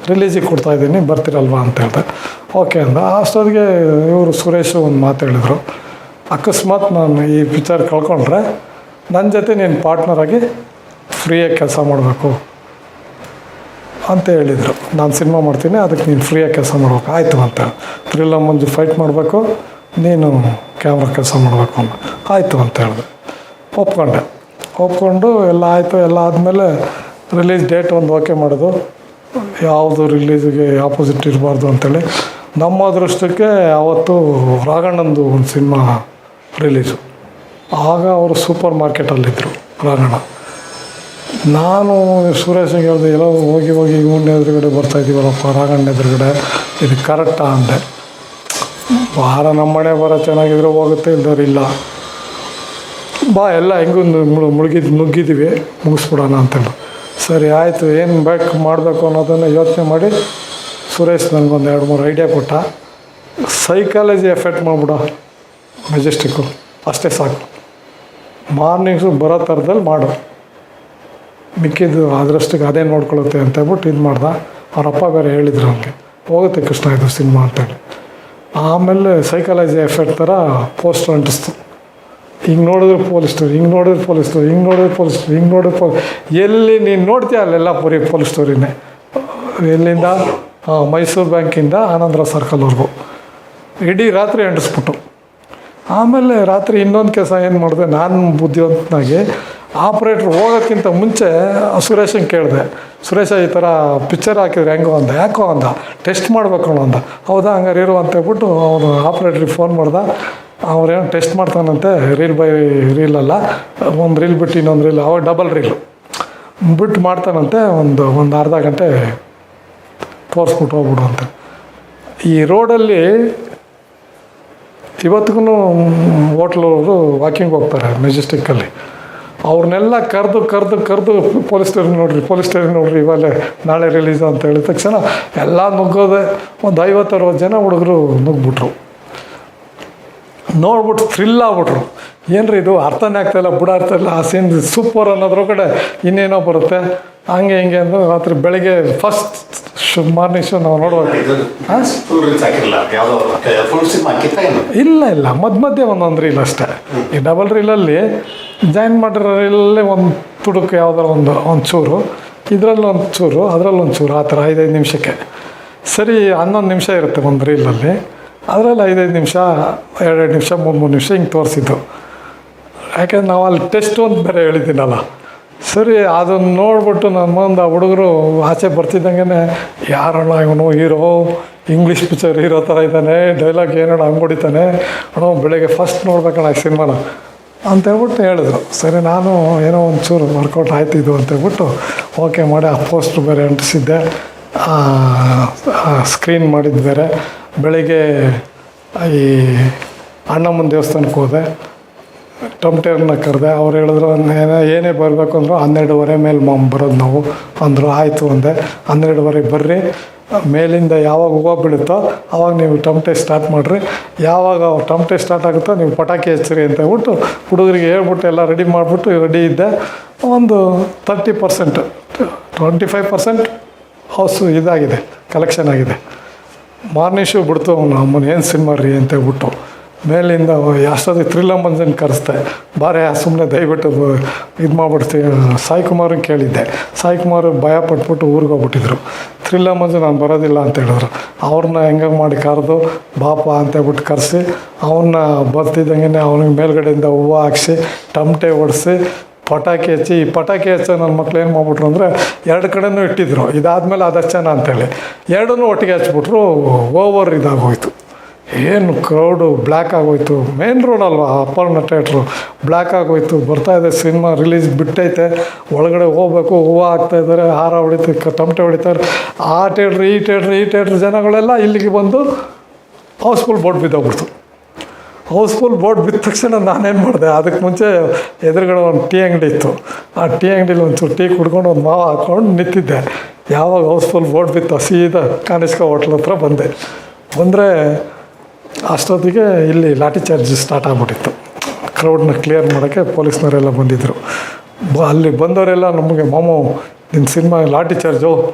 ರಿಲೀಸಿಗೆ ಕೊಡ್ತಾಯಿದ್ದೀನಿ ಬರ್ತೀರಲ್ವಾ ಅಂತ ಹೇಳ್ದೆ. ಓಕೆ ಅಂದ. ಅಷ್ಟೊತ್ತಿಗೆ ಇವರು ಸುರೇಶು ಒಂದು ಮಾತು ಹೇಳಿದರು. ಅಕಸ್ಮಾತ್ ನಾನು ಈ ಪಿಕ್ಚರ್ ಕಳ್ಕೊಂಡ್ರೆ ನನ್ನ ಜೊತೆ ನೀನು ಪಾರ್ಟ್ನರಾಗಿ ಫ್ರೀಯಾಗಿ ಕೆಲಸ ಮಾಡಬೇಕು ಅಂತ ಹೇಳಿದರು. ನಾನು ಸಿನಿಮಾ ಮಾಡ್ತೀನಿ, ಅದಕ್ಕೆ ನೀನು ಫ್ರೀಯಾಗಿ ಕೆಲಸ ಮಾಡಬೇಕು. ಆಯಿತು ಅಂತ ಥ್ರಿಲ್ಲ ಮುಂಜು ಫೈಟ್ ಮಾಡಬೇಕು, ನೀನು ಕ್ಯಾಮ್ರಾ ಕೆಲಸ ಮಾಡಬೇಕು ಅಂತ. ಆಯಿತು ಅಂತ ಹೇಳಿದೆ. ಒಪ್ಕೊಂಡೆ. ಒಪ್ಕೊಂಡು ಎಲ್ಲ ಆಯಿತು, ಎಲ್ಲ ಆದಮೇಲೆ ರಿಲೀಸ್ ಡೇಟ್ ಒಂದು ಓಕೆ ಮಾಡೋದು ಯಾವುದು ರಿಲೀಸಿಗೆ ಆಪೋಸಿಟ್ ಇರಬಾರ್ದು ಅಂತೇಳಿ. ನಮ್ಮ ಅದೃಷ್ಟಕ್ಕೆ ಆವತ್ತು ರಾಘಣ್ಣಂದು ಒಂದು ಸಿನಿಮಾ ರಿಲೀಸು ಆಗ ಅವರು ಸೂಪರ್ ಮಾರ್ಕೆಟಲ್ಲಿದ್ದರು ರಾಘಣ್ಣ. ನಾನು ಸುರೇಶಿಗೆ ಹೇಳಿದೆ ಎಲ್ಲೋ ಹೋಗಿ ಹೋಗಿ ಇವನ್ನ ಎದುರುಗಡೆ ಬರ್ತಾ ಇದ್ದೀವಲ್ಲಪ್ಪ, ರಾಘಣ್ಣ ಎದುರುಗಡೆ. ಇದು ಕರೆಕ್ಟಾ ಅಂದೆ. ವಾರ ನಮ್ಮನೆ ಬರೋ ಚೆನ್ನಾಗಿದ್ರೆ ಹೋಗುತ್ತೆ ಇಲ್ದವ್ರು ಇಲ್ಲ. ಬಾ, ಎಲ್ಲ ಹೆಂಗೂ ಮುಳುಗಿದ್ ನುಗ್ಗಿದ್ದೀವಿ ಮುಗಿಸ್ಬಿಡೋಣ ಅಂತೇಳಿ. ಸರಿ, ಆಯಿತು. ಏನು ಬೇಕು ಮಾಡಬೇಕು ಅನ್ನೋದನ್ನು ಯೋಚನೆ ಮಾಡಿ ಸುರೇಶ್ ನನಗೊಂದು ಎರಡು ಮೂರು ಐಡಿಯಾ ಕೊಟ್ಟ. Psychology effect ಮಾಡಿಬಿಡ. ಮೆಜೆಸ್ಟಿಕ್ಕು ಅಷ್ಟೇ ಸಾಕು. ಮಾರ್ನಿಂಗ್ಸು ಬರೋ ಥರದಲ್ಲಿ ಮಾಡು. ಮಿಕ್ಕಿದ್ದು ಅದರಷ್ಟಕ್ಕೆ ಅದೇ ನೋಡ್ಕೊಳುತ್ತೆ ಅಂತ ಹೇಳ್ಬಿಟ್ಟು ಇದು ಮಾಡ್ದೆ. ಅವರಪ್ಪ ಬೇರೆ ಹೇಳಿದ್ರು ಅವನಿಗೆ ಹೋಗುತ್ತೆ ಕೃಷ್ಣ ಇದು ಸಿನಿಮಾ ಅಂತೇಳಿ. ಆಮೇಲೆ ಸೈಕಾಲಜಿ ಎಫೆಕ್ಟ್ ಥರ ಪೋಸ್ಟ್ ಅಂಟಿಸ್ತು ಹಿಂಗೆ ನೋಡಿದ್ರೆ ಪೊಲೀಸ್ ಸ್ಟೋರಿ ಹಿಂಗೆ ನೋಡಿದ್ರೆ ಪೊಲೀಸ್ ಸ್ಟೋರಿ ಹಿಂಗೆ ನೋಡಿದ್ರೆ ಪೊಲೀಸ್ ಸ್ಟೋರಿ ಹಿಂಗೆ ನೋಡಿದ್ರೆ ಪೊಲೀಸ್ ಎಲ್ಲಿ ನೀನು ನೋಡ್ತೀಯ ಅಲ್ಲೆಲ್ಲ ಬರೀ ಪೊಲೀಸ್ ಸ್ಟೋರಿನೇ ಎಲ್ಲಿಂದ? ಮೈಸೂರು ಬ್ಯಾಂಕಿಂದ ಆನಂದರ ಸರ್ಕಲ್ವರೆಗೂ. ಇಡೀ ರಾತ್ರಿ ಅಂಟಿಸ್ಬಿಟ್ಟು. ಆಮೇಲೆ ರಾತ್ರಿ ಇನ್ನೊಂದು ಕೆಲಸ ಏನು ಮಾಡಿದೆ, ನಾನು ಬುದ್ಧಿವಂತನಾಗಿ ಆಪ್ರೇಟ್ರ್ ಹೋಗೋಕ್ಕಿಂತ ಮುಂಚೆ ಸುರೇಶನ್ ಕೇಳಿದೆ, ಸುರೇಶ, ಈ ಥರ ಪಿಕ್ಚರ್ ಹಾಕಿದ್ರೆ ಹೆಂಗೋ ಅಂದ. ಯಾಕೋ ಅಂದ? ಟೆಸ್ಟ್ ಮಾಡ್ಬೇಕು ಅನ್ನೋ ಅಂದ. ಹೌದಾ, ಹಂಗಾರೆ ಇರು ಅಂತ ಹೇಳ್ಬಿಟ್ಟು ಅವನು ಆಪ್ರೇಟ್ರಿಗೆ ಫೋನ್ ಮಾಡ್ದ. ಅವ್ರೇನು ಟೆಸ್ಟ್ ಮಾಡ್ತಾನಂತೆ, ರೀಲ್ ಬೈ ರೀಲ್ ಅಲ್ಲ, ಒಂದು ರೀಲ್ ಬಿಟ್ಟು ಇನ್ನೊಂದು ರೀಲ್ ಅವಾಗ ಡಬಲ್ ರೀಲು. ಬಿಟ್ಟು ಮಾಡ್ತಾನಂತೆ, ಒಂದು ಒಂದು ಅರ್ಧ ಗಂಟೆ ತೋರಿಸ್ಬಿಟ್ಟು ಹೋಗ್ಬಿಡು ಅಂತ. ಈ ರೋಡಲ್ಲಿ ಇವತ್ತಿಗೂ ಹೋಟ್ಲವರು ವಾಕಿಂಗ್ ಹೋಗ್ತಾರೆ ಮೆಜೆಸ್ಟಿಕ್ಕಲ್ಲಿ. ಅವ್ರನ್ನೆಲ್ಲ ಕರೆದು ಕರೆದು ಕರೆದು ಪೊಲೀಸ್ ಸ್ಟೇಷನ್ ನೋಡ್ರಿ, ಪೊಲೀಸ್ ಸ್ಟೇಷನ್ ನೋಡ್ರಿ ಇವಾಗ ನಾಳೆ ರಿಲೀಸ್ ಅಂತ ಹೇಳಿದ ತಕ್ಷಣ ಎಲ್ಲ ನುಗ್ಗೋದೆ ಒಂದು ಐವತ್ತು ಅರವತ್ತು ಜನ ಹುಡುಗರು ನುಗ್ಬಿಟ್ರು ನೋಡ್ಬಿಟ್ಟು ಥ್ರಿಲ್ ಆಗ್ಬಿಟ್ರು. ಏನ್ರಿ ಇದು ಅರ್ಥನೇ ಆಗ್ತಾಯಿಲ್ಲ ಬುಡ ಇಲ್ಲ ಆ ಸೀನ್ ಸೂಪರ್ ಅನ್ನೋದ್ರ ಕಡೆ ಇನ್ನೇನೋ ಬರುತ್ತೆ. ಹಂಗೆ ಹಿಂಗೆ ಅಂದ್ರೆ ರಾತ್ರಿ ಬೆಳಗ್ಗೆ ಫಸ್ಟ್ ಮಾರ್ನಿಂಗ್ ಶೋ ನಾವು ನೋಡ್ಬೇಕು. ಇಲ್ಲ ಇಲ್ಲ ಮಧ್ಯ ಮಧ್ಯೆ ಒಂದೊಂದು ರೀಲ್ ಅಷ್ಟೇ. ಈ ಡಬಲ್ ರೀಲಲ್ಲಿ ಜಾಯಿನ್ ಮಾಡಿರೋ ರೀಲ್ಲೇ ಒಂದು ತುಡುಕು ಯಾವ್ದಾರ ಒಂದು ಒಂದು ಚೂರು. ಇದರಲ್ಲಿ ಒಂದು ಚೂರು ಅದರಲ್ಲಿ ಒಂದು ಚೂರು ಆ ಥರ ಐದೈದು ನಿಮಿಷಕ್ಕೆ. ಸರಿ ಹನ್ನೊಂದು ನಿಮಿಷ ಇರುತ್ತೆ ಒಂದು ರೀಲಲ್ಲಿ ಅದರಲ್ಲಿ ಐದೈದು ನಿಮಿಷ ಎರಡೆರಡು ನಿಮಿಷ ಮೂರು ಮೂರು ನಿಮಿಷ ಹಿಂಗೆ ತೋರಿಸಿದ್ದು. ಯಾಕೆಂದ್ರೆ ನಾವು ಅಲ್ಲಿ ಟೆಸ್ಟ್ ಅಂತ ಬೇರೆ ಹೇಳಿದ್ದೀನಲ್ಲ. ಸರಿ, ಅದನ್ನು ನೋಡ್ಬಿಟ್ಟು ನನ್ನ ಮುಂದೆ ಆ ಹುಡುಗರು ಆಚೆ ಬರ್ತಿದ್ದಂಗೆ ಯಾರಣ್ಣ ಇವನು ಹೀರೋ ಇಂಗ್ಲೀಷ್ ಪಿಕ್ಚರ್ ಹೀರೋ ಥರ ಇದ್ದಾನೆ ಡೈಲಾಗ್ ಏನಣ್ಣ ಹಂಗೆ ಹೊಡಿತಾನೆ ಅಣ್ಣ ಬೆಳಗ್ಗೆ ಫಸ್ಟ್ ನೋಡ್ಬೇಕಣ್ಣ ಈ ಸಿನಿಮಾನ ಅಂತ ಹೇಳ್ಬಿಟ್ಟು ಹೇಳಿದ್ರು. ಸರಿ, ನಾನು ಏನೋ ಒಂಚೂರು ವರ್ಕೌಟ್ ಆಯ್ತು ಇದು, ಅಂತ ಹೇಳ್ಬಿಟ್ಟು ಓಕೆ ಮಾಡಿ ಆ ಪೋಸ್ಟ್ ಬೇರೆ ಅಂಟಿಸಿದ್ದೆ. ಸ್ಕ್ರೀನ್ ಮಾಡಿದ್ದು ಬೇರೆ. ಬೆಳಗ್ಗೆ ಈ ಅಣ್ಣಮ್ಮನ ದೇವಸ್ಥಾನಕ್ಕೆ ಹೋದೆ. ಟಮ್ಟೇರ್ನ ಕರೆದೆ, ಅವ್ರು ಹೇಳಿದ್ರು ಏನೇ ಏನೇ ಬರಬೇಕು ಅಂದರು ಹನ್ನೆರಡುವರೆ ಮೇಲೆ ಮಾಮ್ ಬರೋದು ನಾವು. ಅಂದರು, ಆಯಿತು, ಅಂದೆ. ಹನ್ನೆರಡುವರೆಗೆ ಬರ್ರಿ. ಮೇಲಿಂದ ಯಾವಾಗ ಹೂವು ಬೀಳುತ್ತೋ ಆವಾಗ ನೀವು ಟಮಟೆ ಸ್ಟಾರ್ಟ್ ಮಾಡಿರಿ. ಯಾವಾಗ ಟಮಟೆ ಸ್ಟಾರ್ಟ್ ಆಗುತ್ತೋ, ನೀವು ಪಟಾಕಿ ಹಚ್ಚಿರಿ ಅಂತ ಹೇಳ್ಬಿಟ್ಟು ಹುಡುಗರಿಗೆ ಹೇಳ್ಬಿಟ್ಟು ಎಲ್ಲ ರೆಡಿ ಮಾಡಿಬಿಟ್ಟು ರೆಡಿ ಇದ್ದೆ. ಒಂದು thirty percent twenty five percent house ಇದಾಗಿದೆ ಕಲೆಕ್ಷನ್ ಆಗಿದೆ. ಮಾರ್ನಿಂಗ್ ಶೂ ಬಿಡ್ತು ಅಮ್ಮನ ಏನು ಸಿನಿಮಾ ರೀ? ಅಂತ ಹೇಳ್ಬಿಟ್ಟು. ಮೇಲಿಂದ ಅಷ್ಟೊತ್ತಿಗೆ ತ್ರಿಲಂಬಂಜನ್ ಕರೆಸ್ದೆ. ಬಾರೆ ಸುಮ್ಮನೆ ದಯವಿಟ್ಟು ಇದು ಮಾಡ್ಬಿಡ್ತೀವಿ ಸಾಯಿ ಕೇಳಿದ್ದೆ. ಸಾಯಿ ಕುಮಾರ್ ಭಯ ಪಟ್ಬಿಟ್ಟು ಊರಿಗೆ ಹೋಗ್ಬಿಟ್ಟಿದ್ರು. ತ್ರಿಲಂಬಂಜನ್ ನಾನು ಬರೋದಿಲ್ಲ ಅಂತ ಹೇಳಿದ್ರು. ಅವ್ರನ್ನ ಹೆಂಗೆ ಮಾಡಿ ಕರೆದು ಬಾಪ ಅಂತ ಹೇಳ್ಬಿಟ್ಟು ಕರೆಸಿ ಅವನ್ನ ಬರ್ತಿದ್ದಂಗೆ ಅವನಿಗೆ ಮೇಲ್ಗಡೆಯಿಂದ ಹೂವು ಹಾಕ್ಸಿ, ಟಮಟೆ ಹೊಡೆಸಿ ಪಟಾಕಿ ಹಚ್ಚಿ, ಈ ಪಟಾಕಿ ಹಚ್ಚ ನನ್ನ ಮಕ್ಳು ಏನು ಮಾಡ್ಬಿಟ್ರು ಅಂದರೆ ಎರಡು ಕಡೆನೂ ಇಟ್ಟಿದ್ರು. ಇದಾದಮೇಲೆ ಅದು ಹಚ್ಚೋಣ ಅಂತೇಳಿ ಎರಡನ್ನೂ ಒಟ್ಟಿಗೆ ಹಚ್ಬಿಟ್ರು ಓವರ್ ಇದಾಗೋಯ್ತು. ಏನು ಕ್ರೌಡು ಬ್ಲ್ಯಾಕ್ ಆಗೋಯ್ತು. ಮೇನ್ ರೋಡ್ ಅಲ್ವಾ? ಅಪರ್ಣ ಥಿಯೇಟ್ರು ಬ್ಲ್ಯಾಕ್ ಆಗೋಯ್ತು. ಇದೆ ಸಿನಿಮಾ ರಿಲೀಸ್ ಬಿಟ್ಟೈತೆ. ಒಳಗಡೆ ಹೋಗ್ಬೇಕು, ಹೂವು ಹಾಕ್ತಾಯಿದ್ದಾರೆ ಹಾರ ಹೊಡಿತು ತಮಟೆ ಹೊಡಿತಾರೆ ಆ ಥಿಯೇಟ್ರ್ ಈ ಥಿಯೇಟ್ರ್ ಈ ಥಿಯೇಟ್ರ್ ಜನಗಳೆಲ್ಲ ಇಲ್ಲಿಗೆ ಬಂದು ಹೌಸ್ಫುಲ್ ಬೋರ್ಡ್ ಬಿದ್ದೋಗ್ಬಿಡ್ತು. ಹೌಸ್ಫುಲ್ ಬೋರ್ಡ್ ಬಿದ್ದ ತಕ್ಷಣ ನಾನೇನು ಮಾಡಿದೆ? ಅದಕ್ಕೆ ಮುಂಚೆ ಎದುರುಗಡೆ ಒಂದು ಟೀ ಅಂಗಡಿ ಇತ್ತು. ಆ ಟೀ ಅಂಗಡಿಲಿ ಒಂಚೂರು ಟೀ ಕುಡ್ಕೊಂಡು ಒಂದು ಮಾವ ಹಾಕ್ಕೊಂಡು ನಿಂತಿದ್ದೆ. ಯಾವಾಗ ಹೌಸ್ಫುಲ್ ಬೋರ್ಡ್ ಬಿತ್ತು? ಸೀದಾ ಕಾನಿಷ್ಕ ಹೋಟ್ಲ್ ಹತ್ರ ಬಂದೆ. ಬಂದರೆ ಅಷ್ಟೊತ್ತಿಗೆ ಇಲ್ಲಿ ಲಾಠಿ ಚಾರ್ಜ್ ಸ್ಟಾರ್ಟ್ ಆಗ್ಬಿಟ್ಟಿತ್ತು. ಕ್ರೌಡ್ನ ಕ್ಲಿಯರ್ ಮಾಡೋಕ್ಕೆ ಪೊಲೀಸ್ನವರೆಲ್ಲ ಬಂದಿದ್ದರು ಬ, ಅಲ್ಲಿ ಬಂದವರೆಲ್ಲ ನಮಗೆ, ಮಾಮು ನಿನ್ನ ಸಿನಿಮಾ ಲಾಠಿ ಚಾರ್ಜು?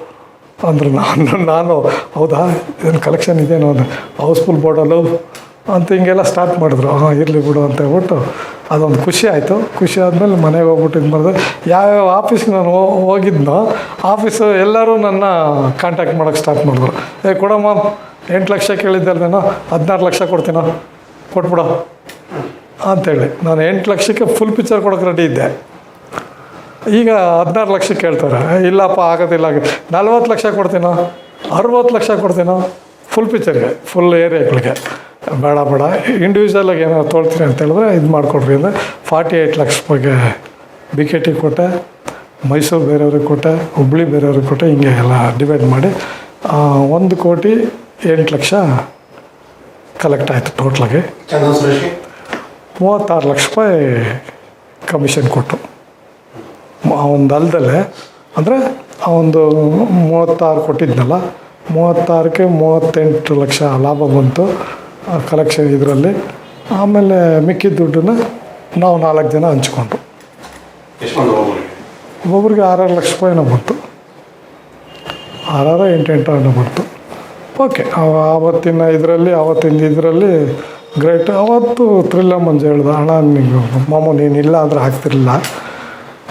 ಅಂದರು, ನಾನು ನಾನು, ಹೌದಾ? ಏನು ಕಲೆಕ್ಷನ್ ಇದೇನೋ ಅದು? ಹೌಸ್ಫುಲ್ ಬೋರ್ಡಲ್ಲು ಅಂತ ಹಿಂಗೆಲ್ಲ ಸ್ಟಾರ್ಟ್ ಮಾಡಿದ್ರು. ಹಾಂ, ಇರಲಿ ಬಿಡು, ಅಂತ ಹೇಳ್ಬಿಟ್ಟು ಅದೊಂದು ಖುಷಿ ಆಯಿತು. ಖುಷಿ ಆದಮೇಲೆ ಮನೆಗೆ ಹೋಗ್ಬಿಟ್ಟು ಇದು ಮಾಡಿದೆ. ಯಾವ್ಯಾವ ಆಫೀಸ್ಗೆ ನಾನು ಹೋಗಿದ್ನೋ ಆಫೀಸು ಎಲ್ಲರೂ ನನ್ನ ಕಾಂಟ್ಯಾಕ್ಟ್ ಮಾಡೋಕ್ಕೆ ಸ್ಟಾರ್ಟ್ ಮಾಡಿದ್ರು. ಏ, ಕೊಡಮ್ಮ ಎಂಟು ಲಕ್ಷ ಕೇಳಿದ್ದೆ ನಾನು ಹದಿನಾರು ಲಕ್ಷ ಕೊಡ್ತೀನೋ? ಕೊಟ್ಬಿಡ ಅಂತೇಳಿ. ನಾನು ಎಂಟು ಲಕ್ಷಕ್ಕೆ ಫುಲ್ ಪಿಕ್ಚರ್ ಕೊಡೋಕೆ ರೆಡಿ ಇದ್ದೆ. ಈಗ ಹದಿನಾರು ಲಕ್ಷ ಕೇಳ್ತಾರೆ. ಇಲ್ಲಪ್ಪ, ಆಗೋದಿಲ್ಲ ನಲ್ವತ್ತು ಲಕ್ಷ ಕೊಡ್ತೀನೋ? ಅರುವತ್ತು ಲಕ್ಷ ಕೊಡ್ತೀನೋ? ಫುಲ್ ಪಿಕ್ಚರ್ಗೆ ಫುಲ್ ಏರಿಯಾಗಳಿಗೆ ಬೇಡ ಬೇಡ. ಇಂಡಿವಿಜುವಲಾಗಿ ಏನೋ ತೋಳ್ತೀನಿ ಅಂತ ಹೇಳಿದ್ರೆ ಇದು ಮಾಡಿಕೊಡ್ರಿ ಅಂದರೆ ಫಾರ್ಟಿ ಏಯ್ಟ್ ಲಕ್ಷ ಬಗ್ಗೆ ಬಿ ಕೆ ಟಿ ಕೊಟ್ಟೆ ಮೈಸೂರು ಬೇರೆಯವ್ರಿಗೆ ಕೊಟ್ಟೆ ಹುಬ್ಳಿ ಬೇರೆಯವ್ರಿಗೆ ಕೊಟ್ಟೆ, ಹಿಂಗೆ ಎಲ್ಲ ಡಿವೈಡ್ ಮಾಡಿ ಒಂದು ಕೋಟಿ ಎಂಟು ಲಕ್ಷ ಕಲೆಕ್ಟ್ ಆಯಿತು ಟೋಟ್ಲಾಗಿ ಮೂವತ್ತಾರು ಲಕ್ಷ ರೂಪಾಯಿ ಕಮಿಷನ್ ಕೊಟ್ಟು. ಒಂದು ಅಲ್ದಲ್ಲೇ ಅಂದರೆ ಒಂದು ಮೂವತ್ತಾರು ಕೊಟ್ಟಿದ್ನಲ್ಲ ಮೂವತ್ತಾರಕ್ಕೆ ಮೂವತ್ತೆಂಟು ಲಕ್ಷ ಲಾಭ ಬಂತು ಕಲೆಕ್ಷನ್ ಇದರಲ್ಲಿ. ಆಮೇಲೆ ಮಿಕ್ಕಿದ ದುಡ್ಡನ್ನು ನಾವು ನಾಲ್ಕು ಜನ ಹೋಗ್ಬೋದು ಒಬ್ಬೊಬ್ರಿಗೆ ಆರಾರು ಲಕ್ಷ ರೂಪಾಯಿನ ಬಂತು. ಆರಾರು ಎಂಟು ಎಂಟು ಹಣ್ಣು ಬಂತು. ಓಕೆ ಆವತ್ತಿನ ಇದರಲ್ಲಿ ಆವತ್ತಿನ ಇದರಲ್ಲಿ ಗ್ರೇಟ್ ಅವತ್ತು ತ್ರಿಲ್ಲ ಮಂಜು ಹೇಳ್ದ, ಅಣ್ಣ ನೀವು ಮಾಮು ನೀನು ಇಲ್ಲ ಅಂದರೆ ಹಾಕ್ತಿರಲಿಲ್ಲ.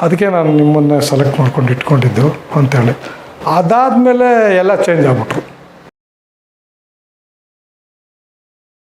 ಅದಕ್ಕೆ ನಾನು ನಿಮ್ಮನ್ನೇ ಸೆಲೆಕ್ಟ್ ಮಾಡ್ಕೊಂಡು ಇಟ್ಕೊಂಡಿದ್ದು ಅಂತೇಳಿ ಅದಾದಮೇಲೆ ಎಲ್ಲ ಚೇಂಜ್ ಆಗ್ಬಿಟ್ರು.